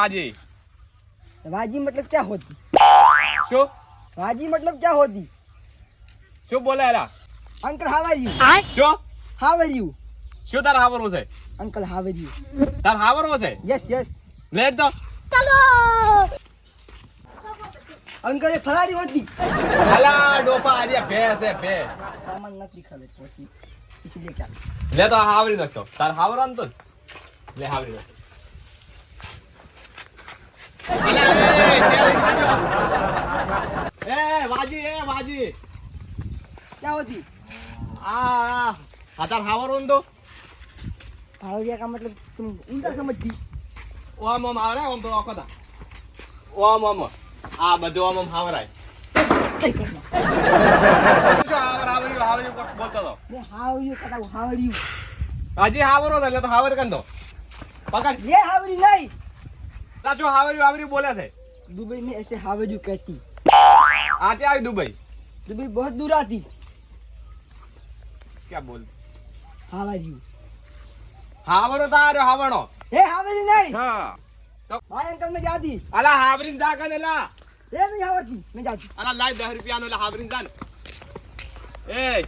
વાજી? વાજી મતલબ ક્યાં હોતી? શું? વાજી મતલબ ક્યાં હોતી? શું બોલે એલા? અંકલ હાવ આર યુ શું? હાવ આર યુ શું તાર હાવરો છે? અંકલ હાવ આર યુ તાર હાવરો છે? Yes yes. લેટ દો. ચાલો. અંકલ એ ફરારી હોતી. અલા ડોપા આર્યા ભે છે ભે. તમને નથી ખબર હોતી ઇસીલે ક્યાં? લે તો હાવરી નાખતો. તાર હાવરાન તો લે હાવરી નાખતો એ વાજી એ વાજી ક્યાં હોતી આ હજાર હાવર ઓંદો ભાળોડિયા કા મતલબ તું ઊંડા સમજતી ઓમ ઓમ આવરા ઓમ તો ઓકતા ઓમ ઓમ આ બધું ઓમ ઓમ હાવરાય હાજી હાવરો એટલે તો હાવર કંદો પકડ લે હાવરી નહીં. यू नहीं લા જો હાવર્યું હાવર્યું બોલે છે दुबई में ऐसे हाउ आर यू कहती આ ત્યાં આવી દુબઈ दुबई बहुत दूर आती ક્યાં બોલ हाउ आर यू હાવરો તાર્યો હાવણો ये हाउ आर यू नहीं તો भाई अंकल मैं जाती અલા હાવરીન જા કને લા ये नहीं आवड़ती मैं जाती અલા લાઈ 10 રૂપિયાનો લા હાવરીન જા ને એ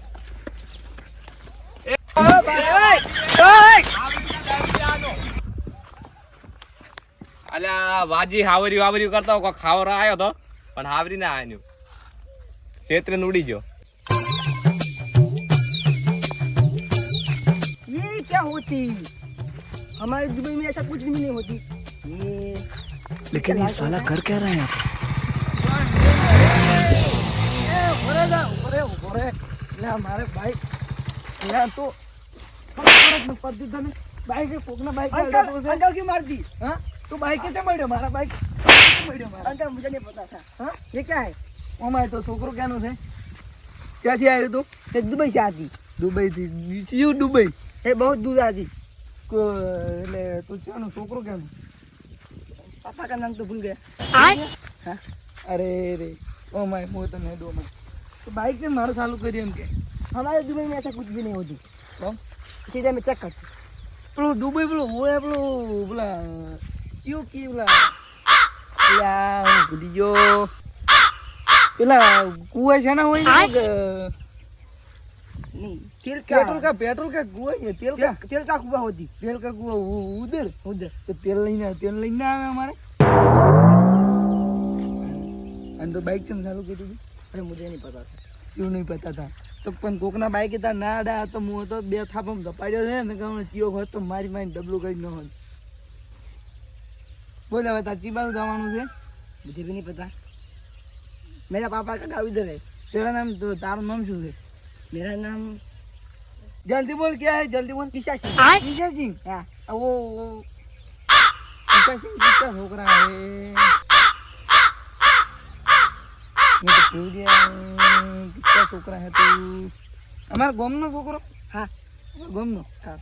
અલા વાજી હાવરી વાવરી કરતો કોઈ ખાવરો આવ્યો તો પણ હાવરી ના આવ્યો ક્ષેત્રે ઉડી ગયો ये क्या होती हमारे दुबई में ऐसा कुछ भी नहीं होती ये लेकिन ये साला कर क्या रहा है यहाँ हमारे भाई यहाँ तो બાઈક કોકના બાઈક अंकल अंकल की मार दी હા તું બાઈક કેતે મળ્યો મારા બાઈક મળ્યો મારા अंकल मुझे नहीं पता था हाँ? ये क्या है ઓમાય તો છોકરો ક્યાંનો છે ક્યાંથી આવ્યું તું ये दुबई से आती દુબઈ થી યુ દુબઈ ये बहुत दूर आती કો- એટલે તું ક્યાંનો છોકરો ક્યાંનો पापा का नाम तो भूल गया અરે રે ઓમાય હું તને દો માં તો બાઈક ને મારું ચાલુ કર્યું એમ કે हमारे दुबई में ऐसा कुछ भी नहीं होती તો सीधे में चेक करती પેલું દુબઈ પેલું હોય પેલું પેલા ક્યુ ક્યુ લા લા હું ભૂલી ગયો પેલા કુવા છે ને હોય તેલ કા પેટ્રોલ કા પેટ્રોલ કા કુવા છે તેલ કા તેલ કા કુવા હોતી તેલ કા કુવા ઉધર ઉધર તો તેલ લઈને તેલ લઈને આવે અમારે અને તો બાઇક ચમ ચાલુ કરી દીધી અરે મુજે નહીં પતા ક્યું નહીં પતા હતા તો પણ કોકના બાઈક હતા ના ડા તો હું હતો બે થાપમ ધપાડ્યો છે ને કહું ચિયો હોત તો મારી મારી ડબલું કરી ન હોય બોલ હવે તાર ચી બાજુ જવાનું છે मुझे भी नहीं पता मेरा पापा का गाँव इधर है તેરા નામ તો તારું નામ શું છે मेरा नाम જલ્દી બોલ ક્યાં હે જલ્દી બોલ ईशा सिंह ઈશા સિંહ हाँ આ વો વો ઈશા સિંહ કિસકા છોકરા હે મેં તો ભૂલ ગયા કિસકા છોકરા હે તું અમારા ગામનો છોકરો हाँ અમારા ગામનો હા.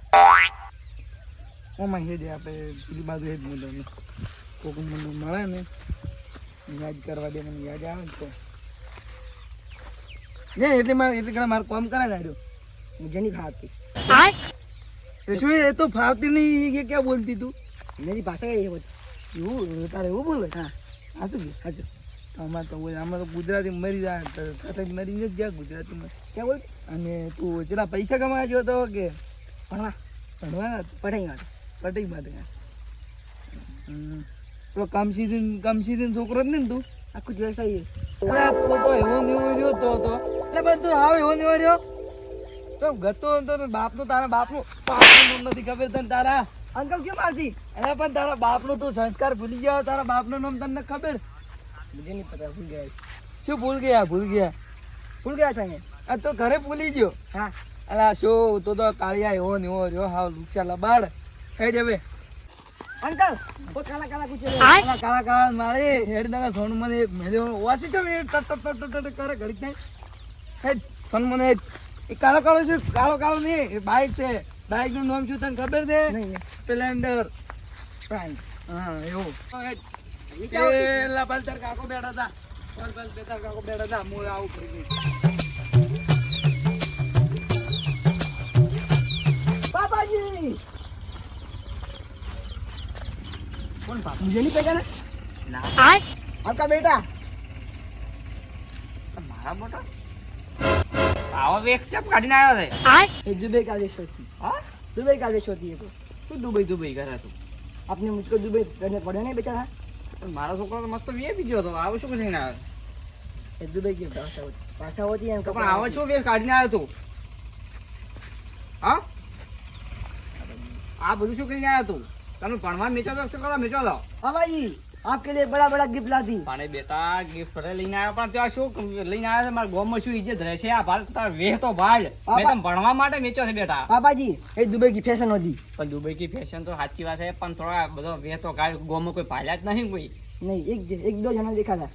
ઓમાં હેડ આપણે પેલી બાજુ હેડ મને કોક મને મળે ને યાદ કરવા દે મને યાદ આવે તો. ને એટલે મારે એટલે ઘણા મારું કામ કરાય લાગ્યો મુજે નહીં ખાતી. એ શું એ તો ફાવતી નહીં એ ક્યાં બોલતી તું? મેરી ભાષા એ બધી એવું? તારે એવું બોલે? હા. આ શું કે? તો અમારે તો હોય આમાં તો ગુજરાતી મરી જાય કથક મરી જ ગયા ગુજરાતીમાં. ક્યાં બોલ? અને તું જેટલા પૈસા કમાવા જો તો કે? ભણવા. ભણવાના? પઢાઈ માટે. પઢાઈ માટે. તો કમસીદીન કમસીદીન છોકરો જ ને તું? આખું જોસાઈએ આખો તો એવો ને રહ્યો તો તો. એટલે બધું હાવ એવો ને રહ્યો. તો ગતો તો બાપનો તારા બાપનું બાપનું નામ નથી ખબર તને તારા. અંકલ કેમ મારતી અરે પણ તારા બાપનું તું સંસ્કાર ભૂલી ગયો તારા બાપનું નામ તને ખબર? મને નહીં પતા ભૂલ ગયા. શું ભૂલ ગયા ભૂલ ગયા? ભૂલ ગયા તને આ તો ઘરે ભૂલી ગયો. હા. અલા શું તો તો કાળિયા એવો ને એવો રહ્યો. હા લુચ્યા લબાડ. ખાઈ જવે અંકલ ઓ કાલા કાલા કુચે કાલા કાલા કાલા મારે વાસી તો ટટ ટટ ટટ ટટ કરે ઘડી થાય. હે સોન મને એ કાળો કાળો છે કાળો કાળો નહીં બાઈક છે. બાઈકનું નામ શું તને ખબર છે? સ્પ્લેન્ડર ફ્રાન્ક હા એવું. પેલા પલતર કાકો બેઠા હતા. પલ પલ પેતર કાકો બેઠા હતા. મૂળ આવું પડી ગઈ બાબાજી! કોણ બાપ? મુજે નહીં પેગા ના? આય. આપકા બેટા. મારા બેટા આવો વેક ચપ કાઢીને આવ્યો છે. આય. એ દુબઈ કાલે શોધી હા? દુબઈ કાલે શોધી તો તું દુબઈ દુબઈ કરે તું? આપને મુજકો દુબઈ કરને પડે નહીં બેટા. પણ મારા છોકરા તો મસ્ત વીએ ગયો હતો. આવો શું કરીને આવ્યો? એ દુબઈ કેમ પાછા પાછા હોતી એમ પણ આવો શું વેક કાઢીને આવ્યો તું? હા? આ બધું શું કરીને આવ્યો તું? તમે ભણવા મેચો તો શું કરો? કરવા મેચો દો હવાજી આપકે લે બડા બડા ગિફ્ટ લાદી. પાણે બેટા ગિફ્ટ લઈને આયો પણ ત્યાં શું લઈને આવ્યો છે? મારા ગામમાં શું ઇજ્જત રહેશે આ ભારત તાર વેહ તો ભાડ. મેં તમે ભણવા માટે મેચો છે બેટા. બાબાજી એ દુબઈ કી ફેશન હતી. પણ દુબઈ કી ફેશન તો સાચી વાત છે પણ થોડા બધો વે તો કાલ ગામમાં કોઈ ભાલ્યા જ નહીં કોઈ. નહીં એક એક દો જણા દેખાતા.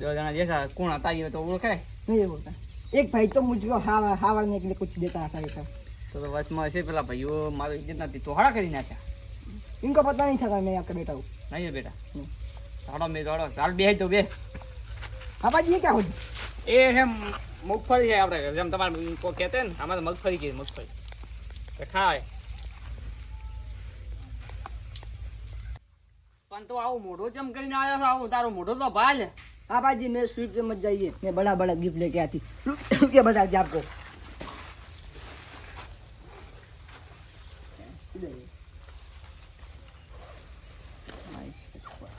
દો જણા દેખા કોણ હતા એ તો ઓળખે? નહીં ઓળખતા. એક ભાઈ તો મુજબ હાવા હાવાને એક કુછ દેતા હતા તો. વચમાં હશે પેલા ભાઈઓ મારી ઇજ્જત નથી. તો હાડા કરી નાખ્યા. इनको पता नहीं था कि मैं आपका बेटा हूँ નહીં હે બેટા હમ. ચાલો મેં દોડો ચાલ બે તો બે पापा जी ये क्या होती એ છે મગફળી છે આપણે જેમ તમારે કોઈ કહેતે ને આમાં તો મગફળી કીધી મગફળી તો ખાય પણ તો આવું મોઢું ચમ કરીને આવ્યો છે આવું તારું મોઢું તો ભાલ पापा जी मेरे स्वीट पे मत जाइए मैं बड़ा बड़ा गिफ्ट लेके आती रुकिए बता दी आपको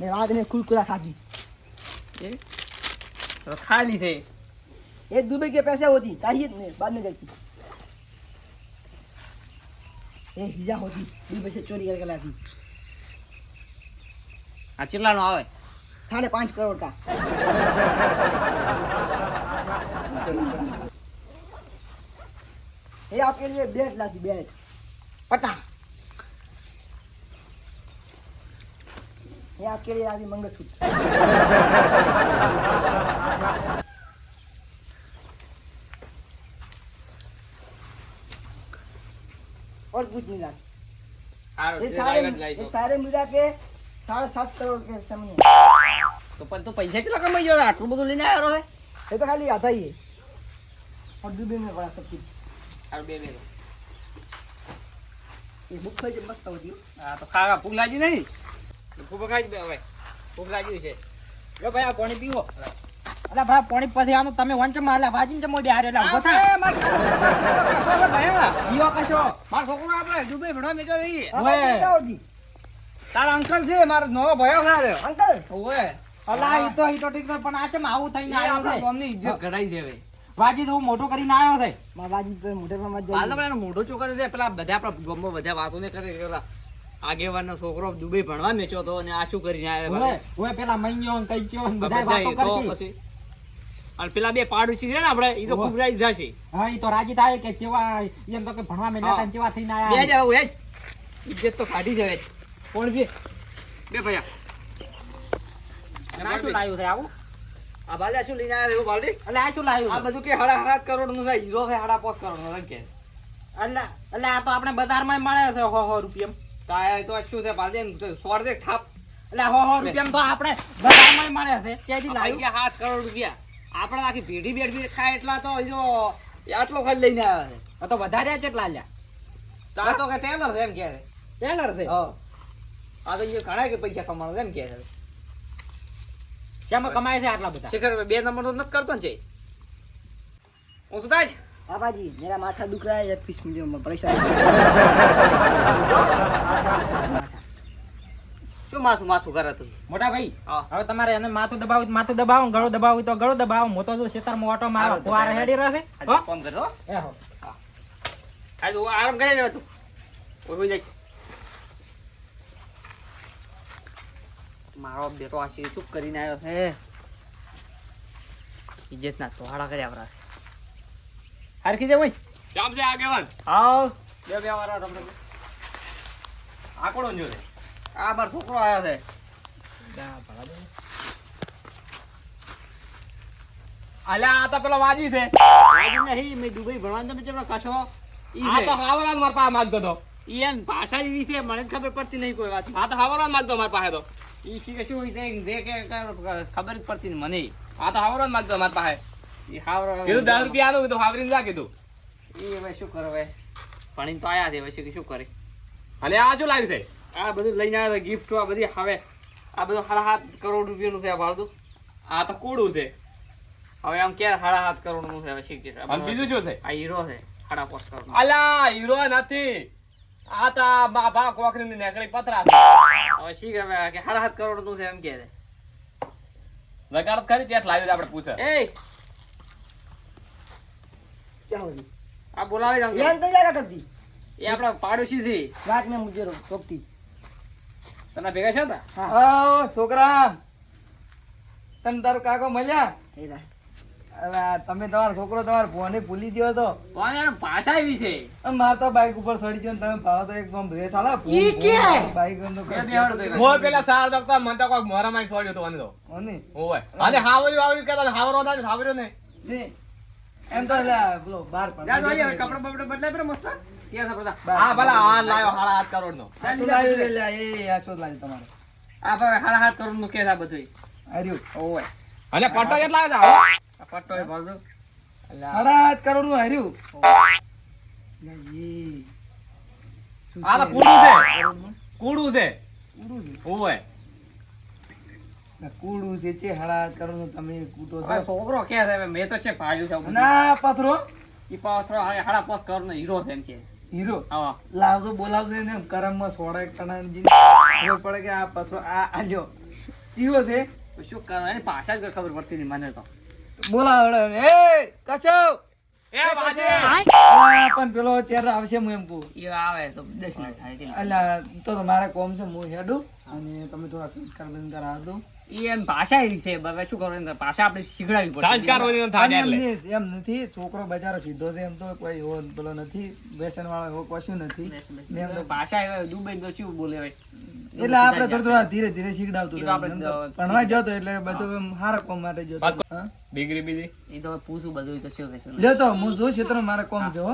मैं रात में कुरकुरा खाती એ તો ખાલી થઈ ये दुबई के पैसे होती चाहिए नहीं बाद में देती ये हिजा होती दुबई से चोरी करके लाती આ ચેટલાનો આવે साढ़े पाँच करोड़ का ये आपके लिए बेट लाती बेट पटा ये आपके लिए लाती मंगलसूत्र और कुछ नहीं लाती સારું ये તે सारे લાવ્યા જ લાવી ये દો. सारे मिला के साढ़े सात करोड़ के सामने તો પણ તું पૈसा કેટલા કમાઈ ગયો આટલું બધું લઈને આવ્યો છે ये तो खाली आता ही है और दुबई में बड़ा सब चीज સારું બે બે ये बुक पर जब मस्त होती है હા તો ખાવા ભૂખ લાગી ફૂફો પાણી પીવો. અલા પછી આમ તમે વંચમ મારલા વાજીને ચમો બિહાર એલા ઊભો થા. કશો? માર છોકરો આપણે દુબઈ ભણવા મેચો રહી તારા અંકલ છે મારો નવો ભયો સારો અંકલ? ઓય અલા ઈ પણ આ આવું થઈને આવ્યો છે? મમ્મી ઇજ્જત કઢાઈ છે હું મોટો કરીને આવ્યો છે. વાજી મોટો છોકરો છે. પેલા બધા આપણા ગમો બધા વાતો ને કરે પેલા. આગેવાનનો છોકરો દુબઈ ભણવા મેચો તો અને આ શું કરીને આવ્યો ઓય ઓય પેલા મૈયો ને કઈચ્યો ને બધા વાતો કરશે. પછી. અને પેલા બે પાડોશી છે ને આપણે એ તો ખૂબ રાઈ જશે હા ઈ તો રાજી થાય કે કેવા એમ તો કે ભણવા મેલ્યા હા. તા ને કેવા થઈને આયા બે જાવ હેજ ઇજ્જત તો કાઢી જવે કોણ બે બે ભૈયા આ શું લાવ્યું છે આવું? આ બાજા શું લઈને આવ્યો બાલડી? એટલે આ શું લાવ્યું આ બધું કે હડા હડા કરોડનું થાય. હીરો છે હડા પાંચ કરોડ નો કે. એટલે એટલે આ તો આપણે બજારમાં મળે છે હો હો રૂપિયા તાય તો શું છે પાલજી સોર છે થાપ એટલે હો હો રૂપિયા તો આપણે બધામાં મળે છે ત્યાંથી લાવી સાત કરોડ રૂપિયા. આપણે આખી પેઢી બેડી ખાય એટલા તો જો આટલો ખાલી લઈને આવ્યા છે. તો વધારે કેટલા લ્યા? તા તો કે ટેલર છે એમ કે છે. ટેલર છે? હા. આ તો ઘણા કે પૈસા કમાણો છે એમ કે છે. શેમાં કમાય છે આટલા બધા? શિખર બે નંબર તો નથી કરતો ને છે હું સુધાજ पापा जी मेरा माथा दुख रहा है एक पीस मुझे परेशान શું માથું માથું કરે તું મોટા ભાઈ હા હવે તમારે એને માથું દબાવું હોય તો માથું દબાવો ગળું દબાવું હોય તો ગળું દબાવો હું તો જો ખેતરમાં ઓટો મારો સારું, તો ફુવારે હેડી રહેશે હો? ફોન કરો એ હો. આજે હું આરામ કરી લેવા તું ઓય હોઈ જાય મારો બેટો આ શી શું કરીને આવ્યો છે ઇજ્જત ના તોહાડા કર્યા આપણા હરખી દે ભાઈ ચામ છે આગેવાન. આવ બે બે વાળા રમ આકોડો જો રે આ બાર છોકરો આવ્યો છે. અલ્યા આ તો પેલો વાજી છે. વાજી નહીં મેં દુબઈ ભણવાનું તમે ચેવડો કશો ઈ આ તો હાવરાન માર પાસે માંગતો તો ઈ એમ ભાષા એવી છે મને જ ખબર પડતી નહીં કોઈ વાત. આ તો હાવરાન માંગતો માર પાસે તો. ઈ શીખે શું હોય છે જે કે કે ખબર જ પડતી નહીં મને. આ તો હાવરાન માંગતો માર પાસે. કીધું દસ રૂપિયા આલું તો હાવરીને જા કીધું. એ હવે શું કરે હવે? ભણીને તો આયા છે પછી શું કરે? અને આ શું લાવ્યું છે? આ બધું લઈને આવ્યા ગિફ્ટ આ બધી હવે આ બધું સાડા સાત કરોડ રૂપિયાનું છે આ ભાડું. આ તો કુડું છે. હવે આમ ક્યારે સાડા સાત કરોડનું છે હવે શીખી છે. અને બીજું શું છે? આ હીરો છે સાડા પાંચ કરોડ અલા હીરો નથી. આ તો બા બા કોકરીની નેકળી પતરા હવે શીખ હવે કે સાડા સાત કરોડનું છે એમ કે છે. લગાડત ખરી ત્યાં લાવ્યું આપણે પૂછે. એ ક્યાં હોતી આ બોલાવે જ યાન તો યાર કરતી એ આપણા પાડોશી છે. રાત મેં મુજે રો ચોકતી તને ભેગા છે તા આવો છોકરા. તને તારો કાકો મળ્યા? એ રા હવે આ તમે તમારો છોકરો તમારો ફોને ભૂલી ગયો તો ભાષા એવી છે. મારે તો બાઈક ઉપર ચડી ગયો ને તમે ભાવ તો એકદમ રેસ આલા. ઈ કે? બાઈક મોય પેલા સાર દોકતા મન તો કોક મોરામાં છોડ્યો તો ઓય અને કહેતા હાવરો ને? એમ તો પેલો બાર જા તો પણ અહીંયા કપડાં બપડા બદલાય બરાબર મસ્ત. ત્યાં છે બધા. હા ભલા આ લાયો હાડા હાથ કરોડ નો લાવ્યું લે લે, એ આ શું લાવ્યું તમારે. આ ભાઈ હાડા હાથ કરોડનું કે છે આ બધું આર્યું ઓય. અને પટ્ટો કેટલા આવે આ પટ્ટો એ ભાડું હાડા હાથ કરોડનું હાર્યું લે, એ. આ તો કુડું છે? કુડું છે. કુડું છે. ઓય. કૂડું છે છે હળા કરો નું તમે કૂટો છો. છોકરો કે છે મેં તો છે ભાજુ છે. ના પથરો. ઈ પથરો હવે સાડા પાંચ કરોડનો હીરો છે એમ કે. હીરો? હા. લાવજો બોલાવજો એને. કરમમાં સોડા એક ટણાની ખબર પડે કે આ પથરો આ આલ્યો જીવો છે. શું કરો એની ભાષા જ ખબર પડતી નહીં મને તો. બોલાવ એ કચો એ બાજે પણ પેલો ત્યારે આવશે હું એમ પૂ એ આવે તો દસ મિનિટ થાય અલ્યા તો મારે કોમ છે હું હેડું. અને તમે થોડા સંસ્કાર બંધ કરાવ દો ઈ એમ ભાષા એવી છે હવે શું કરવાનું ભાષા આપણે શીખડાવી પડે એમ નથી છોકરો બજારો સીધો છે એમ તો કોઈ એવો પેલો નથી વ્યસન વાળો એવો કશું નથી. એમ તો- ભાષા એવા દુબઈ તો શું બોલે હોય એટલે આપણે થોડું થોડા ધીરે ધીરે શીખડાવતું ભણવા જતો એટલે બધું એમ સારા કોમ માટે જતો. ડિગ્રી બીજી? એ તો પૂછું બધું તો શું કહેશું લ્યો તો હું જોઉં ક્ષેત્ર મારે કોમ છે હો.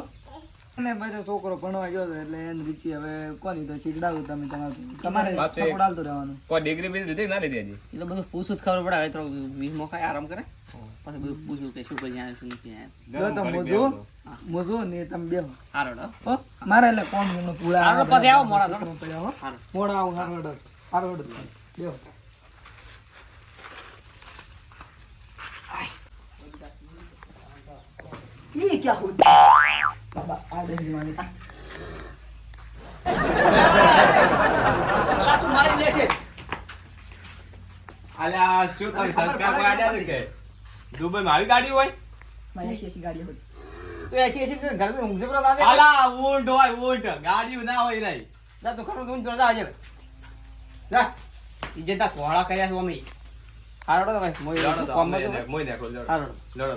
અને બધો છોકરો ભણવા ગયો એટલે એની રીતિ હવે કોની તો શીખડાવું તમે તમારે તમારે વાત છે. સપોર્ટ આલતું રહેવાનું. કોઈ ડિગ્રી બીજી લીધી ના લીધી હજી? એટલે બધું પૂછું જ ખબર પડે. હવે તો વીસ મોકા આરામ કરે. પછી બધું પૂછું કે શું કરી શું નથી જો તો મોજો. મોજો ને તમે બે સારો મારે એટલે કોણનું પૂળા પછી આવો મોડા પડ્યા હો. મોડા આવો હારો હડો. હારો ये क्या होता ક્યાં બાબા આ દહી માની અલ્યા શું તારી સંસ્કાર આડ્યા છે કે દુબઈમાં આવી ગાડી હોય મારી એસી ગાડી હોતી તો એસી એસી ઘર में ઊંઘે પર લાગે અલા ઊંટ હોય ઊંટ ગાડી ના હોય રહી ના તો ખરું તું જોરદાર આજે ના ઇજ્જત આ કોળા કર્યા છે અમે હારડો તો ભાઈ મોય લડો તો કોમ મોય ને- મોય લડો. લડો.